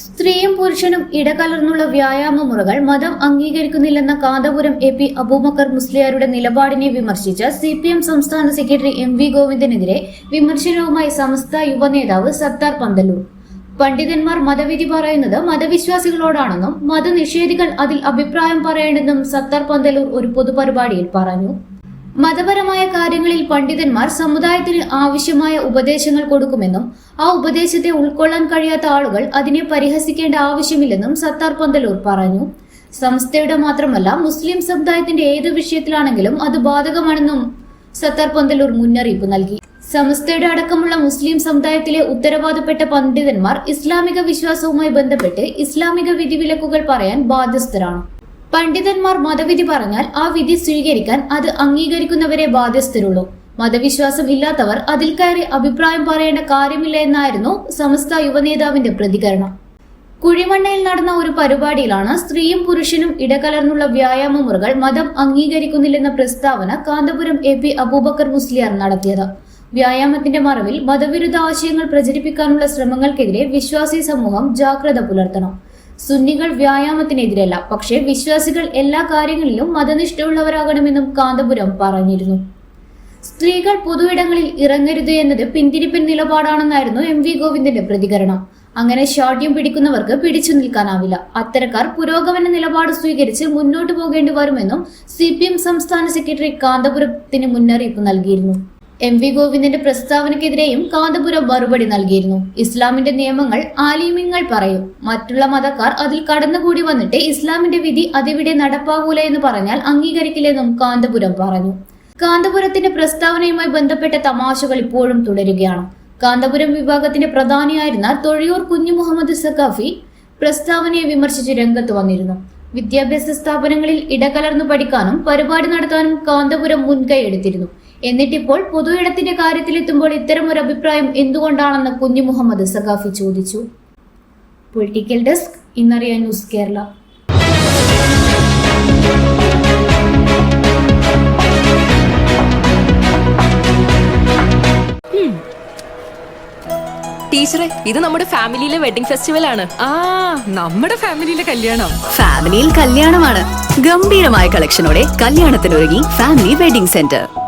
സ്ത്രീയും പുരുഷനും ഇടകലർന്നുള്ള വ്യായാമ മുറകൾ മതം അംഗീകരിക്കുന്നില്ലെന്ന കാന്തപുരം എ പി അബൂബക്കർ മുസ്ലിയാരുടെ നിലപാടിനെ വിമർശിച്ച സി പി എം സംസ്ഥാന സെക്രട്ടറി എം വി ഗോവിന്ദനെതിരെ വിമർശനവുമായി സമസ്ത യുവ നേതാവ് സത്താർ പന്തലൂർ പണ്ഡിതന്മാർ മതവിധി പറയുന്നത് മതവിശ്വാസികളോടാണെന്നും മതനിഷേധികൾ അതിൽ അഭിപ്രായം പറയേണ്ടെന്നും സത്താർ പന്തലൂർ ഒരു പൊതുപരിപാടിയിൽ പറഞ്ഞു. മതപരമായ കാര്യങ്ങളിൽ പണ്ഡിതന്മാർ സമുദായത്തിന് ആവശ്യമായ ഉപദേശങ്ങൾ കൊടുക്കുമെന്നും ആ ഉപദേശത്തെ ഉൾക്കൊള്ളാൻ കഴിയാത്ത ആളുകൾ അതിനെ പരിഹസിക്കേണ്ട ആവശ്യമില്ലെന്നും സത്താർ പന്തലൂർ പറഞ്ഞു. സംസ്ഥയുടെ മാത്രമല്ല മുസ്ലിം സമുദായത്തിന്റെ ഏത് വിഷയത്തിലാണെങ്കിലും അത് ബാധകമാണെന്നും സത്താർ പന്തലൂർ മുന്നറിയിപ്പ് നൽകി. സമസ്തയുടെ അടക്കമുള്ള മുസ്ലിം സമുദായത്തിലെ ഉത്തരവാദപ്പെട്ട പണ്ഡിതന്മാർ ഇസ്ലാമിക വിശ്വാസവുമായി ബന്ധപ്പെട്ട് ഇസ്ലാമിക വിധിവിലക്കുകൾ പറയാൻ ബാധ്യസ്ഥരാണ്. പണ്ഡിതന്മാർ മതവിധി പറഞ്ഞാൽ ആ വിധി സ്വീകരിക്കാൻ അത് അംഗീകരിക്കുന്നവരെ ബാധ്യസ്ഥരുള്ളൂ. മതവിശ്വാസം ഇല്ലാത്തവർ അതിൽ കയറി അഭിപ്രായം പറയേണ്ട കാര്യമില്ല എന്നായിരുന്നു സമസ്ത യുവനേതാവിന്റെ പ്രതികരണം. കുഴിമണ്ണയിൽ നടന്ന ഒരു പരിപാടിയിലാണ് സ്ത്രീയും പുരുഷനും ഇടകലർന്നുള്ള വ്യായാമ മുറകൾ മതം അംഗീകരിക്കുന്നില്ലെന്ന പ്രസ്താവന കാന്തപുരം എ പി അബൂബക്കർ മുസ്ലിയാർ നടത്തിയത്. വ്യായാമത്തിന്റെ മറവിൽ മതവിരുദ്ധ ആശയങ്ങൾ പ്രചരിപ്പിക്കാനുള്ള ശ്രമങ്ങൾക്കെതിരെ വിശ്വാസി സമൂഹം ജാഗ്രത പുലർത്തണം. സുന്നികൾ വ്യായാമത്തിനെതിരല്ല. പക്ഷേ വിശ്വാസികൾ എല്ലാ കാര്യങ്ങളിലും മതനിഷ്ഠയുള്ളവരാകണമെന്നും കാന്തപുരം പറഞ്ഞിരുന്നു. സ്ത്രീകൾ പൊതുവിടങ്ങളിൽ ഇറങ്ങരുത് എന്നത് പിന്തിരിപ്പൻ നിലപാടാണെന്നായിരുന്നു എം വി ഗോവിന്ദന്റെ പ്രതികരണം. അങ്ങനെ ഷാഠ്യം പിടിക്കുന്നവർക്ക് പിടിച്ചു നിൽക്കാനാവില്ല. അത്തരക്കാർ പുരോഗമന നിലപാട് സ്വീകരിച്ച് മുന്നോട്ട് പോകേണ്ടി വരുമെന്നും സി സംസ്ഥാന സെക്രട്ടറി കാന്തപുരത്തിന് മുന്നറിയിപ്പ് നൽകിയിരുന്നു. എം വി ഗോവിന്ദന്റെ പ്രസ്താവനയ്ക്കെതിരെയും കാന്തപുരം മറുപടി നൽകിയിരുന്നു. ഇസ്ലാമിന്റെ നിയമങ്ങൾ ആലിമ്യങ്ങൾ പറയും. മറ്റുള്ള മതക്കാർ അതിൽ കടന്നുകൂടി വന്നിട്ട് ഇസ്ലാമിന്റെ വിധി അതിവിടെ നടപ്പാകൂല എന്ന് പറഞ്ഞാൽ അംഗീകരിക്കില്ലെന്നും കാന്തപുരം പറഞ്ഞു. കാന്തപുരത്തിന്റെ പ്രസ്താവനയുമായി ബന്ധപ്പെട്ട തമാശകൾ ഇപ്പോഴും തുടരുകയാണ്. കാന്തപുരം വിഭാഗത്തിന്റെ പ്രധാനിയായിരുന്ന തൊഴിയൂർ കുഞ്ഞു മുഹമ്മദ് സഖാഫി പ്രസ്താവനയെ വിമർശിച്ച് രംഗത്ത് വന്നിരുന്നു. വിദ്യാഭ്യാസ സ്ഥാപനങ്ങളിൽ ഇടകലർന്നു പഠിക്കാനും പരിപാടി നടത്താനും കാന്തപുരം മുൻകൈ എടുത്തിരുന്നു. എന്നിട്ടിപ്പോൾ പൊതു ഇടത്തിന്റെ കാര്യത്തിലെത്തുമ്പോൾ ഒരു അഭിപ്രായം എന്തുകൊണ്ടാണെന്ന് കുഞ്ഞു മുഹമ്മദ് സഖാഫി ചോദിച്ചു. പൊളിറ്റിക്കൽ ഡെസ്ക് ഇന്നറിയ ന്യൂസ് കേരള. ടീച്ചറെ ഇത് നമ്മുടെ ഫാമിലിയിലെ വെഡിങ് ഫെസ്റ്റിവൽ ആണ്. ആ നമ്മുടെ ഫാമിലിയിലെ കല്യാണം. ഫാമിലിയിൽ കല്യാണമാണ്. ഗംഭീരമായ കളക്ഷനോടെ കല്യാണത്തിനൊരുങ്ങി ഫാമിലി വെഡിംഗ് സെന്റർ.